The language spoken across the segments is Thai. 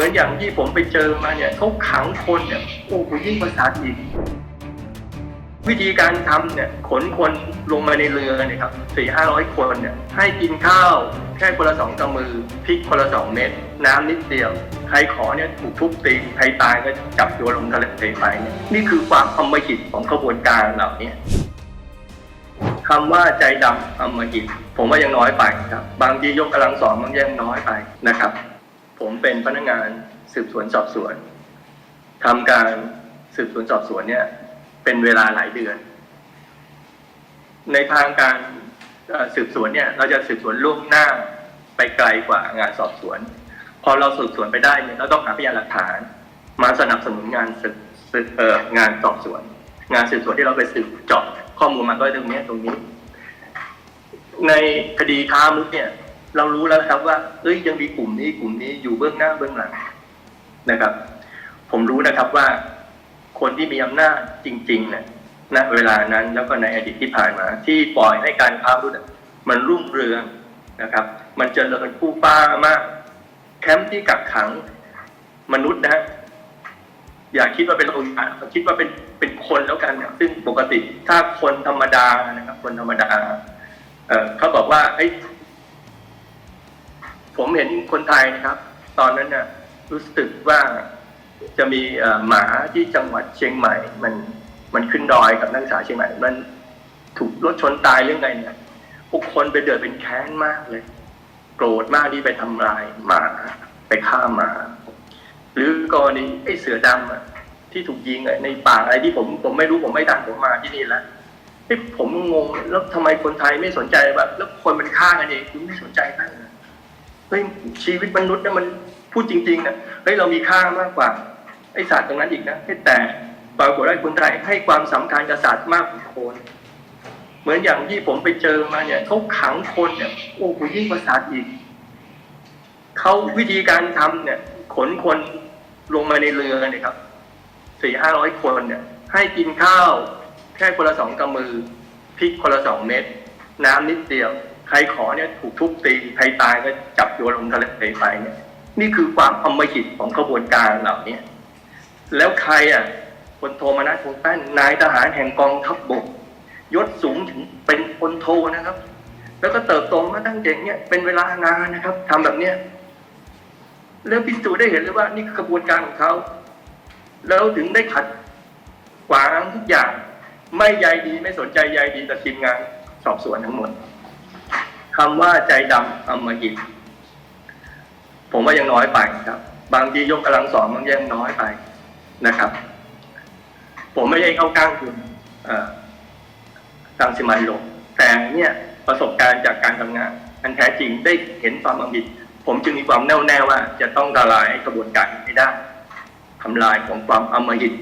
มือนอย่างที่ผมไปเจอมาเนี่ยเขาขังคนเนี่ยโอ้โหยิ่งกว่าสาอีกวิธีการทำเนี่ยขนคนลงมาในเรือเนี่ยครับสี่ห้าร้อยคนเนี่ยให้กินข้าวแค่คนละสองกำมือพริกคนละสองเม็ดน้ำนิดเดียว ใครขอเนี่ยถูกทุบตีใครตายก็จับตัวลงทะเลไปเนี่ยนี่คือความอมหิตของขบวนการเหล่านี้คำว่าใจดำอมหิตผมว่ายังน้อยไปครับ บางทียกกำลังสองบางยังน้อยไปนะครับ ผมเป็นพนักงานสืบสวนสอบสวนทำการสืบสวนสอบสวนเนี่ย เป็นเวลาหลายเดือน ในทางการสืบสวนเนี่ย เราจะสืบสวนล่วงหน้าไปไกลกว่างานสอบสวน พอเราสืบสวนไปได้เนี่ยเราต้องหาพยานหลักฐาน มาสนับสนุนงานสืบสืบเอ่องานสอบสวน งานสืบสวนที่เราไปสืบเจาะข้อมูลมาก็ตรงนี้ตรงนี้ ในคดีค้ามนุษย์เนี่ย เรารู้แล้วครับว่าเอ้ยยังมีกลุ่มนี้กลุ่มนี้อยู่เบื้องหน้าเบื้องหลังนะครับ ผมรู้นะครับว่าคนที่มีอำนาจจริงๆเนี่ยณเวลานั้นแล้วก็ในอดีตที่ผ่านมา ที่ปล่อยให้การค้ามนุษย์มันรุ่งเรืองนะครับ มันเจริญผู้ฟ้ามาก แคมป์ที่กักขังมนุษย์นะฮะอย่าคิดว่าเป็นโรงงาคิดว่าเป็นเป็นคนแล้วกันซึ่งปกติถ้าคนธรรมดานะครับ คนธรรมดา เเขาบอกว่าเอ้ย ผมเห็นคนไทยนะครับ ตอนนั้นเนี่ยรู้สึกว่าจะมีหมาที่จังหวัดเชียงใหม่ มันมันขึ้นดอยกับนักศึกษาเชียงใหม่ มันถูกรถชนตายเรื่องไงเนี่ยพวกคนไปเดือดเป็นแค้นมากเลย โกรธมากที่ไปทำลายหมาไปฆ่าหมา หรือกรณีไอ้เสือดำอะที่ถูกยิงในป่าอะไรที่ผมผมไม่รู้ผมไม่ทันผมมาที่นี่แล้วเฮ้ผมงงแล้วทำไมคนไทยไม่สนใจแบบแล้วคนมันฆ่ากันเองคุณไม่สนใจบ้างเหร เฮ้ยชีวิตมนุษย์เนี่ยมันพูดจริงๆนะเฮ้ยเรามีค่ามากกว่าไอศาสตร์ตรงนั้นอีกนะแต่ปรากฏว่าคนไทยให้ความสำคัญกับศาสตร์มากกว่าคนเหมือนอย่างที่ผมไปเจอมาเนี่ยเขาขังคนเนี่ยโอ้โหยิ่งกว่าศาสตร์อีกเขาวิธีการทำเนี่ย ขนคนลงมาในเรือเนี่ยครับสี่ห้าร้อยคนเนี่ย ให้กินข้าว แค่คนละสองกำมือพริกคนละสองเม็ดน้ำนิดเดียว ใครขอเนี่ยถูกทุบตีใครตายก็จับโยนลงทะเลไปเนี่ยนี่คือความอำมหิตของขบวนการเหล่านี้แล้วใครอะพลโทมานัสคงแป้นนายทหารแห่งกองทัพบบกยศสูงถึงเป็นพลโทนะครับ แล้วก็เติบโตมาตั้งแต่เนี่ยเป็นเวลานานนะครับทำแบบเนี้ยแล้วพิสูจน์ได้เห็นเลยว่านี่คือกระบวนการของเขาแล้วถึงได้ขัดขวางทุกอย่าง ไม่ใยดีไม่สนใจใยดีต่อทีมงานสอบสวนทั้งหมด คำว่าใจดำอำมหิตผมว่ายังน้อยไปครับ บางทียกกำลังสองบางยังน้อยไปนะครับ ผมไม่ได้เข้าก้างคุณเอ่อทางสิมันลงแต่เนี่ยประสบการณ์จากการทำงาน อันแท้จริงได้เห็นความอำมหิตผมจึงมีความแน่วแน่ว่า จะต้องทลายกระบวนการให้ได้ทำลายของความอำมหิต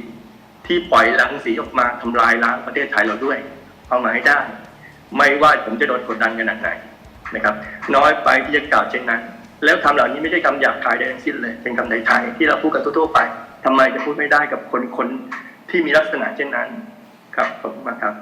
ที่ปล่อยรังสีออกมาทำลายล้างประเทศไทยเราด้วย เอามาให้ได้ ไม่ว่าผมจะโดนกดดันขนาดไหน นะครับ น้อยไปที่จะกล่าวเช่นนั้น แล้วคำเหล่านี้ไม่ใช่คำหยาบคายใดทั้งสิ้นเลย เป็นคำไทยๆที่เราพูดกันทั่วๆไปทำไมจะพูดไม่ได้กับคนคนที่มีลักษณะเช่นนั้น ครับขอบคุณมากครับ